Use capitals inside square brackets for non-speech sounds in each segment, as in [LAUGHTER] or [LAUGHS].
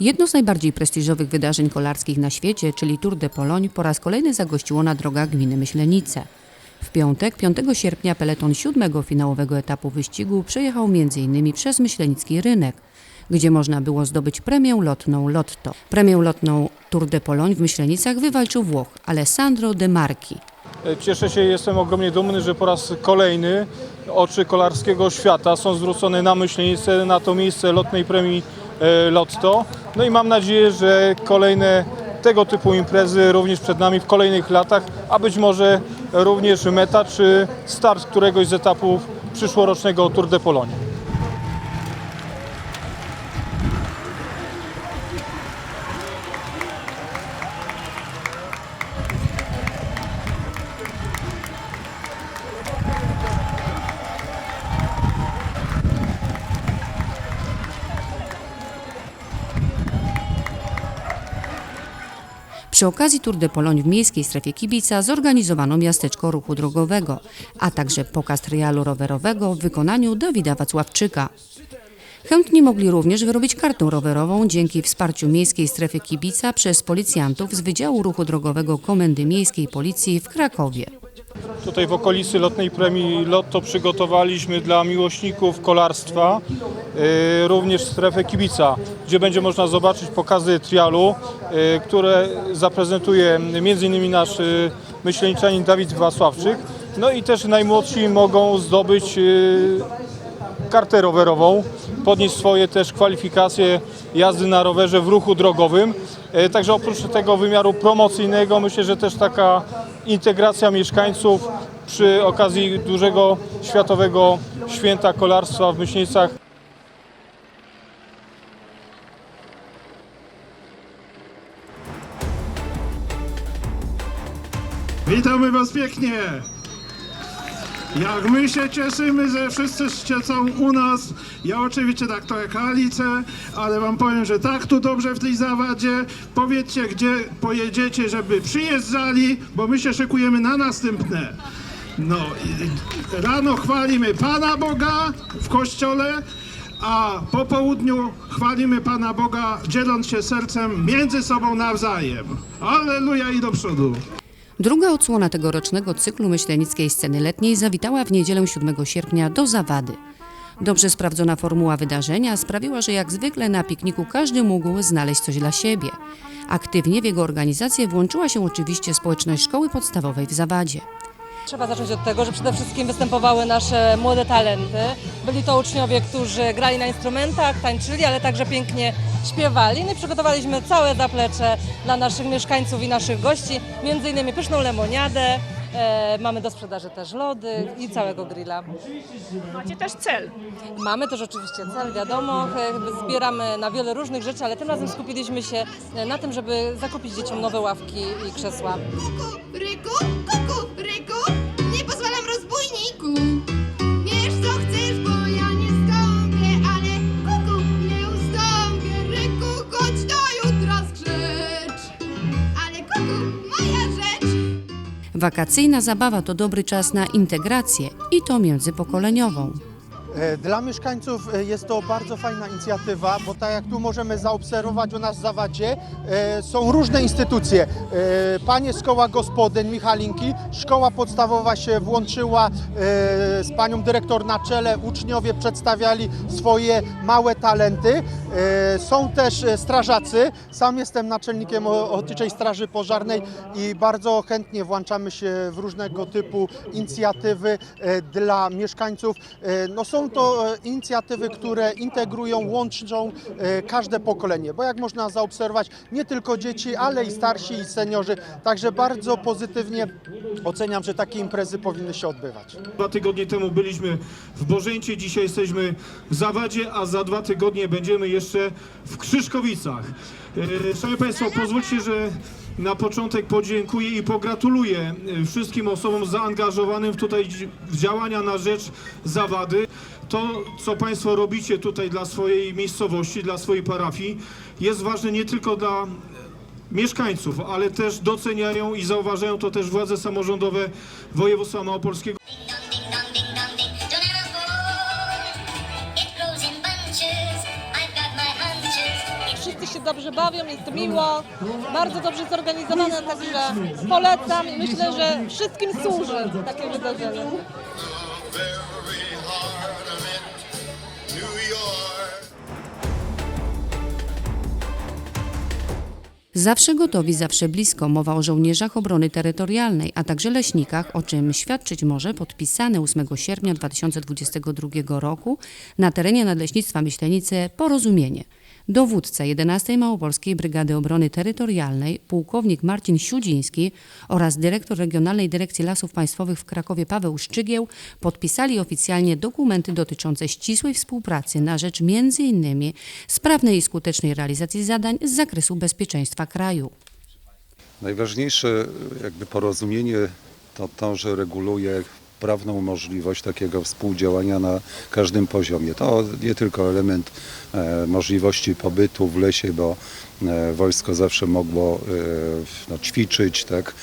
Jedno z najbardziej prestiżowych wydarzeń kolarskich na świecie, czyli Tour de Pologne, po raz kolejny zagościło na drogach gminy Myślenice. W piątek, 5 sierpnia, peleton siódmego finałowego etapu wyścigu przejechał m.in. przez Myślenicki Rynek, gdzie można było zdobyć premię lotną Lotto. Premię lotną Tour de Pologne w Myślenicach wywalczył Włoch Alessandro De Marchi. Cieszę się, jestem ogromnie dumny, że po raz kolejny oczy kolarskiego świata są zwrócone na Myślenice, na to miejsce lotnej premii Lotto. No i mam nadzieję, że kolejne tego typu imprezy również przed nami w kolejnych latach, a być może również meta czy start któregoś z etapów przyszłorocznego Tour de Pologne. Przy okazji Tour de Pologne w miejskiej strefie kibica zorganizowano miasteczko ruchu drogowego, a także pokaz trialu rowerowego w wykonaniu Dawida Wacławczyka. Chętni mogli również wyrobić kartę rowerową dzięki wsparciu miejskiej strefy kibica przez policjantów z Wydziału Ruchu Drogowego Komendy Miejskiej Policji w Krakowie. Tutaj w okolicy lotnej premii Lotto przygotowaliśmy dla miłośników kolarstwa e, również strefę kibica, gdzie będzie można zobaczyć pokazy trialu, e, które zaprezentuje m.in. nasz myśleniczanin Dawid Wacławczyk. No i też najmłodsi mogą zdobyć e, kartę rowerową, podnieść swoje też kwalifikacje jazdy na rowerze w ruchu drogowym. Także oprócz tego wymiaru promocyjnego myślę, że też taka integracja mieszkańców przy okazji dużego światowego święta kolarstwa w Myślenicach Witamy Was pięknie! Jak my się cieszymy, że wszyscy są u nas. Ja oczywiście tak trochę kalicę, ale Wam powiem, że tak tu dobrze w tej zawadzie. Powiedzcie, gdzie pojedziecie, żeby przyjeżdżali, bo my się szykujemy na następne. No, rano chwalimy Pana Boga w kościole, a po południu chwalimy Pana Boga, dzieląc się sercem między sobą nawzajem. Alleluja i do przodu. Druga odsłona tegorocznego cyklu myślenickiej sceny letniej zawitała w niedzielę 7 sierpnia do Zawady. Dobrze sprawdzona formuła wydarzenia sprawiła, że jak zwykle na pikniku każdy mógł znaleźć coś dla siebie. Aktywnie w jego organizację włączyła się oczywiście społeczność szkoły podstawowej w Zawadzie. Trzeba zacząć od tego, że przede wszystkim występowały nasze młode talenty. Byli to uczniowie, którzy grali na instrumentach, tańczyli, ale także pięknie śpiewali. No i przygotowaliśmy całe zaplecze dla naszych mieszkańców i naszych gości, między innymi pyszną lemoniadę, e, mamy do sprzedaży też lody i całego grilla. Macie też cel. Mamy też oczywiście cel, wiadomo, e, zbieramy na wiele różnych rzeczy, ale tym razem skupiliśmy się e, na tym, żeby zakupić dzieciom nowe ławki i krzesła. Kuku, ryku, Wakacyjna zabawa to dobry czas na integrację i to międzypokoleniową. E, Dla mieszkańców e, jest to bardzo fajna inicjatywa, bo tak jak tu możemy zaobserwować u nas w Zawadzie, e, są różne instytucje. Panie z koła gospodyń Michalinki, szkoła podstawowa się włączyła z panią dyrektor na czele, uczniowie przedstawiali swoje małe talenty. Są też strażacy, sam jestem naczelnikiem Ochotniczej Straży Pożarnej i bardzo chętnie włączamy się w różnego typu inicjatywy dla mieszkańców. No są to e, inicjatywy, które integrują, łączą e, każde pokolenie, bo jak można zaobserwować, nie tylko dzieci, ale i starsi i seniorzy. Także bardzo pozytywnie oceniam, że takie imprezy powinny się odbywać. Dwa tygodnie temu byliśmy w Bożęcie, dzisiaj jesteśmy w Zawadzie, a za dwa tygodnie będziemy jeszcze w Krzyszkowicach. E, Szanowni Państwo, pozwólcie, że na początek podziękuję i pogratuluję e, wszystkim osobom zaangażowanym tutaj w działania na rzecz Zawady. To, co Państwo robicie tutaj dla swojej miejscowości, dla swojej parafii, jest ważne nie tylko dla mieszkańców, ale też doceniają i zauważają to też władze samorządowe województwa małopolskiego. Wszyscy się dobrze bawią, jest miło, bardzo dobrze zorganizowane, także polecam i myślę, że wszystkim służy takie wydarzenie. Zawsze gotowi, zawsze blisko. Mowa o żołnierzach obrony terytorialnej, a także leśnikach, o czym świadczyć może podpisane 8 sierpnia 2022 roku na terenie Nadleśnictwa Myślenice porozumienie. Dowódca 11 Małopolskiej Brygady Obrony Terytorialnej, pułkownik Marcin Siudziński oraz dyrektor Regionalnej Dyrekcji Lasów Państwowych w Krakowie Paweł Szczygieł podpisali oficjalnie dokumenty dotyczące ścisłej współpracy na rzecz m.in. sprawnej i skutecznej realizacji zadań z zakresu bezpieczeństwa kraju. Najważniejsze jakby porozumienie to to, że reguluje prawną możliwość takiego współdziałania na każdym poziomie. To nie tylko element e, możliwości pobytu w lesie, bo e, wojsko zawsze mogło e, no, ćwiczyć, tak,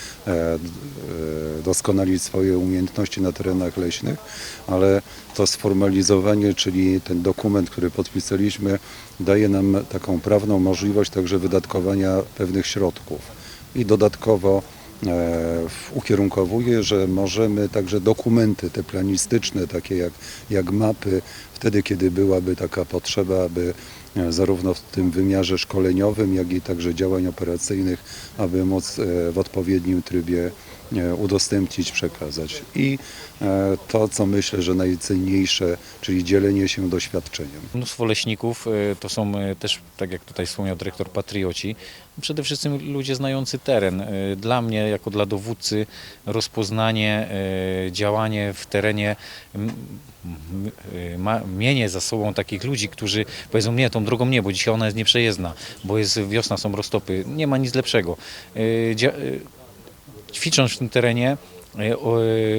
doskonalić swoje umiejętności na terenach leśnych, ale to sformalizowanie, czyli ten dokument, który podpisaliśmy, daje nam taką prawną możliwość także wydatkowania pewnych środków i dodatkowo ukierunkowuje, że możemy także dokumenty te planistyczne, takie jak, jak mapy, wtedy kiedy byłaby taka potrzeba, aby e, zarówno w tym wymiarze szkoleniowym, jak i także działań operacyjnych, aby móc e, w odpowiednim trybie e, udostępnić, przekazać. I e, to, co myślę, że najcenniejsze, czyli dzielenie się doświadczeniem. Mnóstwo leśników e, to są e, też, tak jak tutaj wspomniał dyrektor, patrioci. Przede wszystkim ludzie znający teren. E, Dla mnie, jako dla dowódcy, rozpoznanie, e, działanie w terenie, e, ma, mienie za sobą takich ludzi, którzy powiedzą, nie, tą drogą nie, bo dzisiaj ona jest nieprzejezdna, bo jest wiosna, są roztopy. Nie ma nic lepszego. E, dzia- e, ćwicząc w tym terenie,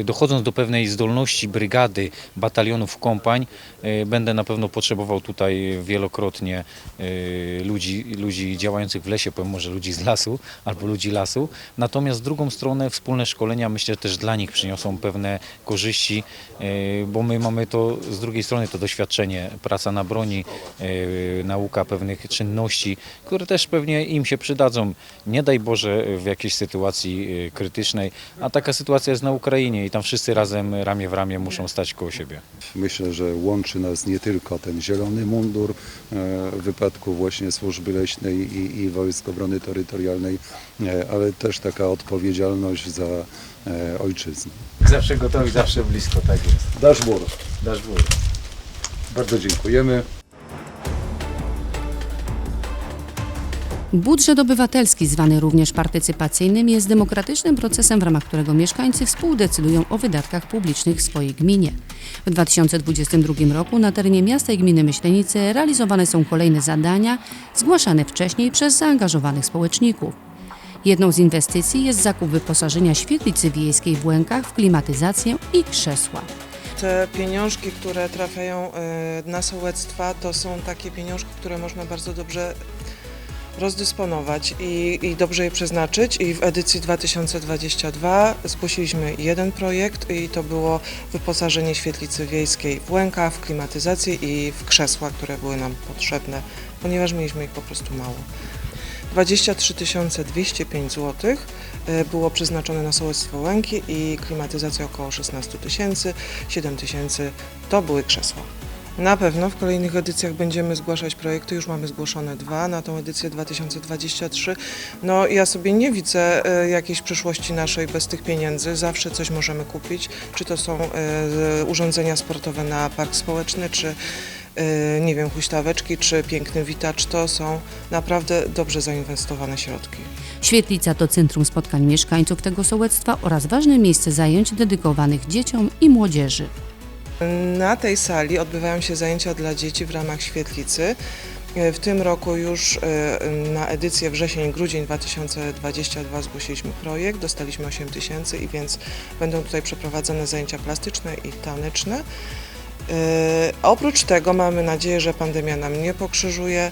dochodząc do pewnej zdolności brygady, batalionów, kompań, e, będę na pewno potrzebował tutaj wielokrotnie e, ludzi, ludzi działających w lesie, powiem może ludzi z lasu [LAUGHS] albo ludzi lasu. Natomiast z drugą stronę wspólne szkolenia myślę też dla nich przyniosą pewne korzyści, e, bo my mamy to z drugiej strony to doświadczenie, praca na broni, e, nauka pewnych czynności, które też pewnie im się przydadzą. Nie daj Boże w jakiejś sytuacji e, krytycznej, a taka sytuacja jest na Ukrainie i tam wszyscy razem ramię w ramię muszą stać koło siebie. Myślę, że łączy nas nie tylko ten zielony mundur e, w wypadku właśnie służby leśnej i, i Wojsk Obrony Terytorialnej, e, ale też taka odpowiedzialność za e, ojczyznę. Zawsze gotowi, zawsze blisko, tak jest. Dasz mur. Dasz. Bardzo dziękujemy. Budżet obywatelski, zwany również partycypacyjnym, jest demokratycznym procesem, w ramach którego mieszkańcy współdecydują o wydatkach publicznych w swojej gminie. W 2022 roku na terenie miasta i gminy Myślenice realizowane są kolejne zadania zgłaszane wcześniej przez zaangażowanych społeczników. Jedną z inwestycji jest zakup wyposażenia świetlicy wiejskiej w Łękach w klimatyzację i krzesła. Te pieniążki, które trafiają e, na sołectwa, to są takie pieniążki, które można bardzo dobrze rozdysponować i, i dobrze je przeznaczyć. I w edycji 2022 zgłosiliśmy jeden projekt i to było wyposażenie świetlicy wiejskiej w łęka, w klimatyzację i w krzesła, które były nam potrzebne, ponieważ mieliśmy ich po prostu mało. 23 205 zł było przeznaczone na sołectwo Łęki i klimatyzacja około 16 tysięcy, 7 tysięcy to były krzesła. Na pewno w kolejnych edycjach będziemy zgłaszać projekty, już mamy zgłoszone dwa na tą edycję 2023. No ja sobie nie widzę e, jakiejś przyszłości naszej bez tych pieniędzy, zawsze coś możemy kupić, czy to są e, urządzenia sportowe na park społeczny, czy e, nie wiem, huśtaweczki, czy piękny witacz, to są naprawdę dobrze zainwestowane środki. Świetlica to centrum spotkań mieszkańców tego sołectwa oraz ważne miejsce zajęć dedykowanych dzieciom i młodzieży. Na tej sali odbywają się zajęcia dla dzieci w ramach świetlicy. E, W tym roku już e, na edycję wrzesień-grudzień 2022 zgłosiliśmy projekt, dostaliśmy 8 tysięcy i więc będą tutaj przeprowadzone zajęcia plastyczne i taneczne. E, Oprócz tego mamy nadzieję, że pandemia nam nie pokrzyżuje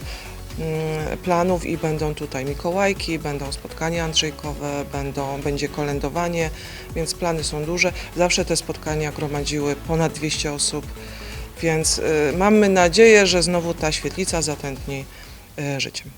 planów i będą tutaj Mikołajki, będą spotkania andrzejkowe, będą, będzie kolędowanie, więc plany są duże. Zawsze te spotkania gromadziły ponad 200 osób, więc y, mamy nadzieję, że znowu ta świetlica zatętni y, życiem.